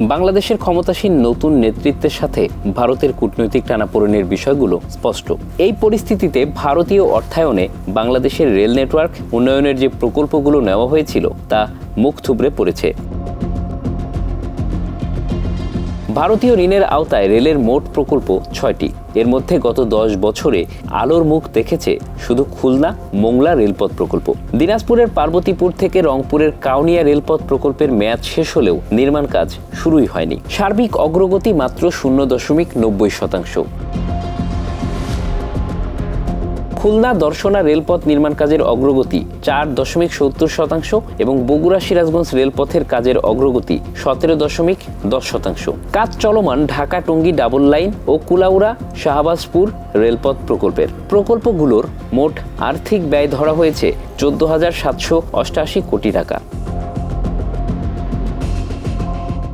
বাংলাদেশের ক্ষমতাসীন নতুন নেতৃত্বের সাথে ভারতের কূটনৈতিক টানাপোড়েনের বিষয়গুলো স্পষ্ট। এই পরিস্থিতিতে ভারতীয় অর্থায়নে বাংলাদেশের রেল নেটওয়ার্ক উন্নয়নের যে প্রকল্পগুলো নেওয়া হয়েছিল তা মুখ থুবড়ে পড়েছে। ভারতীয় ঋণের আওতায় রেলের মোট প্রকল্প ছয়টি। এর মধ্যে গত দশ বছরে আলোর মুখ দেখেছে শুধু খুলনা, মোংলা রেলপথ প্রকল্প। দিনাজপুরের পার্বতীপুর থেকে রংপুরের কাউনিয়া রেলপথ প্রকল্পের মেয়াদ শেষ হলেও নির্মাণ কাজ শুরুই হয়নি। সার্বিক অগ্রগতি মাত্র শূন্য দশমিক নব্বই শতাংশ। খুলনা দর্শনা রেলপথ নির্মাণ কাজের অগ্রগতি চার দশমিক সত্তর শতাংশ এবং বগুড়া সিরাজগঞ্জ রেলপথের কাজের অগ্রগতি সতেরো দশমিক দশ শতাংশ। কাজ চলমান ঢাকা টঙ্গী ডাবল লাইন ও কুলাউড়া শাহবাজপুর রেলপথ প্রকল্পের। প্রকল্পগুলোর মোট আর্থিক ব্যয় ধরা হয়েছে চোদ্দ হাজার সাতশো অষ্টাশি কোটি টাকা।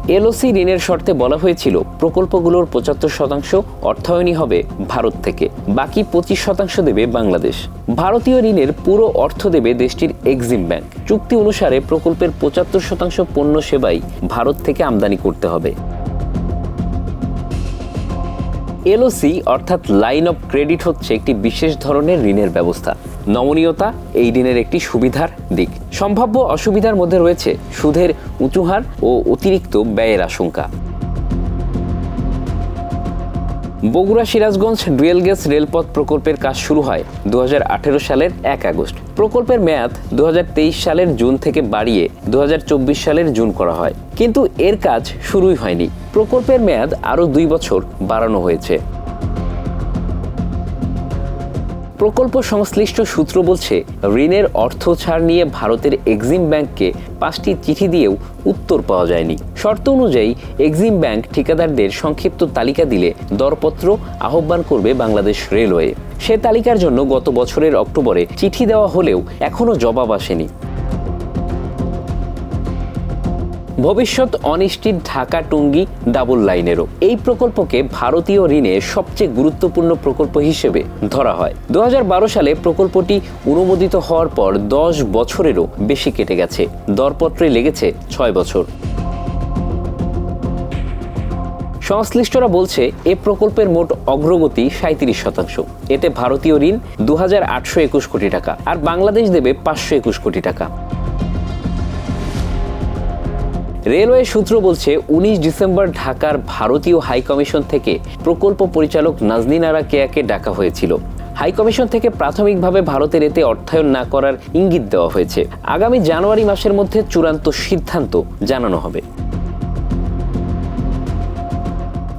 এলওসি ঋণের শর্তে বলা হয়েছিল, প্রকল্পগুলোর পঁচাত্তর শতাংশ অর্থায়নই হবে ভারত থেকে, বাকি পঁচিশ শতাংশ দেবে বাংলাদেশ। ভারতীয় ঋণের পুরো অর্থ দেবে দেশটির এক্সিম ব্যাংক। চুক্তি অনুসারে প্রকল্পের পঁচাত্তর শতাংশ পণ্য সেবাই ভারত থেকে আমদানি করতে হবে। এলওসি অর্থাৎ লাইন অফ ক্রেডিট হচ্ছে একটি বিশেষ ধরনের ঋণের ব্যবস্থা। নমনীয়তা এই ঋণের একটি সুবিধার দিক। সম্ভাব্য অসুবিধার মধ্যে রয়েছে সুদের উঁচু হার ও অতিরিক্ত ব্যয়ের আশঙ্কা। বগুড়া সিরাজগঞ্জ ডুয়েল গ্যাস রেলপথ প্রকল্পের কাজ শুরু হয় দু হাজার আঠেরো সালের এক আগস্ট। প্রকল্পের মেয়াদ দু হাজার তেইশ সালের জুন থেকে বাড়িয়ে দুহাজার চব্বিশ সালের জুন করা হয়। কিন্তু এর কাজ শুরুই হয়নি। প্রকল্পের মেয়াদ আরও দুই বছর বাড়ানো হয়েছে। প্রকল্প সংশ্লিষ্ট সূত্র বলছে, ঋণের অর্থ ছাড় নিয়ে ভারতের এক্সিম ব্যাংককে পাঁচটি চিঠি দিয়েও উত্তর পাওয়া যায়নি। শর্ত অনুযায়ী, এক্সিম ব্যাংক ঠিকাদারদের সংক্ষিপ্ত তালিকা দিলে দরপত্র আহ্বান করবে বাংলাদেশ রেলওয়ে। সে তালিকার জন্য গত বছরের অক্টোবরে চিঠি দেওয়া হলেও এখনও জবাব আসেনি। ভবিষ্যৎ অনিশ্চিত ঢাকা টুঙ্গি ডাবল লাইনেরও এই প্রকল্পকে ভারতীয় ঋণে সবচেয়ে গুরুত্বপূর্ণ প্রকল্প হিসেবে ধরা হয়। দুহাজার বারো সালে প্রকল্পটি অনুমোদিত হওয়ার পর দশ বছরেরও বেশি কেটে গেছে। দরপত্রে লেগেছে ছয় বছর। সংশ্লিষ্টরা বলছে, এ প্রকল্পের মোট অগ্রগতি সাঁত্রিশ শতাংশ। এতে ভারতীয় ঋণ দু হাজার আটশো একুশ কোটি টাকা, আর বাংলাদেশ দেবে পাঁচশো একুশ কোটি টাকা। রেলওয়ে সূত্র বলছে, উনিশ ডিসেম্বর ঢাকার ভারতীয় হাই কমিশন থেকে প্রকল্প পরিচালক নাজনীন আরা কেয়াকে ডাকা হয়েছিল। হাই কমিশন থেকে প্রাথমিকভাবে ভারতের এতে অর্থায়ন না করার ইঙ্গিত দেওয়া হয়েছে। আগামী জানুয়ারি মাসের মধ্যে চূড়ান্ত সিদ্ধান্ত জানানো হবে।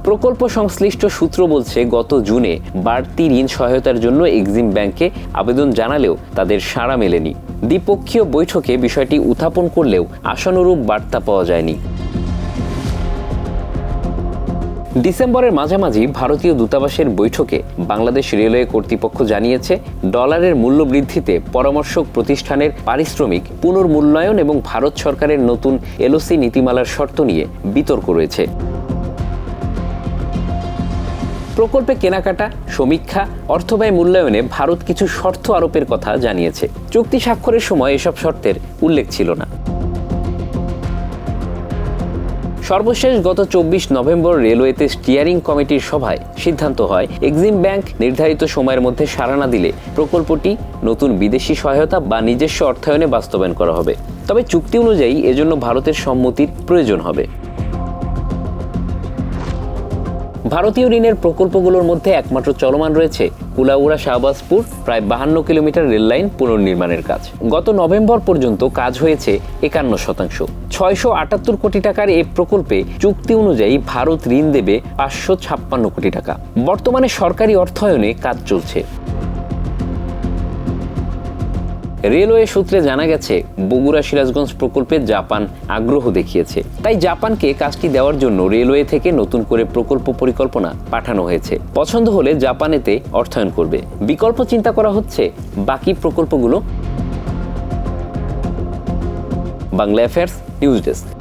প্রকল্প সংশ্লিষ্ট সূত্র বলছে, গত জুনে বাড়তি ঋণ সহায়তার জন্য এক্সিম ব্যাংকে আবেদন জানালেও তাদের সাড়া মেলেনি। দ্বিপক্ষীয় বৈঠকে বিষয়টি উত্থাপন করলেও আশানুরূপ বার্তা পাওয়া যায়নি। ডিসেম্বরের মাঝামাঝি ভারতীয় দূতাবাসের বৈঠকে বাংলাদেশ রেলওয়ে কর্তৃপক্ষ জানিয়েছে, ডলারের মূল্য বৃদ্ধিতে পরামর্শক প্রতিষ্ঠানের পারিশ্রমিক, পুনর্মূল্যায়ন এবং ভারত সরকারের নতুন এলওসি নীতিমালার শর্ত নিয়ে বিতর্ক রয়েছে। প্রকল্পে কেনাকাটা, সমীক্ষা অর্থব্যয় মূল্যায়নে ভারত কিছু শর্ত আরোপের কথা জানিয়েছে। চুক্তি স্বাক্ষরের সময় এসব শর্তের উল্লেখ ছিল না। সর্বশেষ গত চব্বিশ নভেম্বর রেলওয়েতে স্টিয়ারিং কমিটির সভায় সিদ্ধান্ত হয়, এক্সিম ব্যাংক নির্ধারিত সময়ের মধ্যে সাড়া না দিলে প্রকল্পটি নতুন বিদেশি সহায়তা বা নিজস্ব অর্থায়নে বাস্তবায়ন করা হবে। তবে চুক্তি অনুযায়ী এজন্য ভারতের সম্মতির প্রয়োজন হবে। ভারতীয় ঋণের প্রকল্পগুলোর মধ্যে একমাত্র চলমান রয়েছে কুলাউড়া শাহবাজপুর, প্রায় বাহান্ন কিলোমিটার রেললাইন পুনর্নির্মাণের কাজ। গত নভেম্বর পর্যন্ত কাজ হয়েছে একান্ন শতাংশ। ছয়শো আটাত্তর কোটি টাকার এই প্রকল্পে চুক্তি অনুযায়ী ভারত ঋণ দেবে পাঁচশো ছাপ্পান্ন কোটি টাকা। বর্তমানে সরকারি অর্থায়নে কাজ চলছে। রেলওয়ে সূত্রে জানা গেছে, বগুড়া সিরাজগঞ্জ প্রকল্পে জাপান আগ্রহ দেখিয়েছে। তাই জাপানকে কাজটি দেওয়ার জন্য রেলওয়ে থেকে নতুন করে প্রকল্প পরিকল্পনা পাঠানো হয়েছে। পছন্দ হলে জাপানেতে অর্থায়ন করবে। বিকল্প চিন্তা করা হচ্ছে, বাকি প্রকল্পগুলো। Bangla affairs, news desk.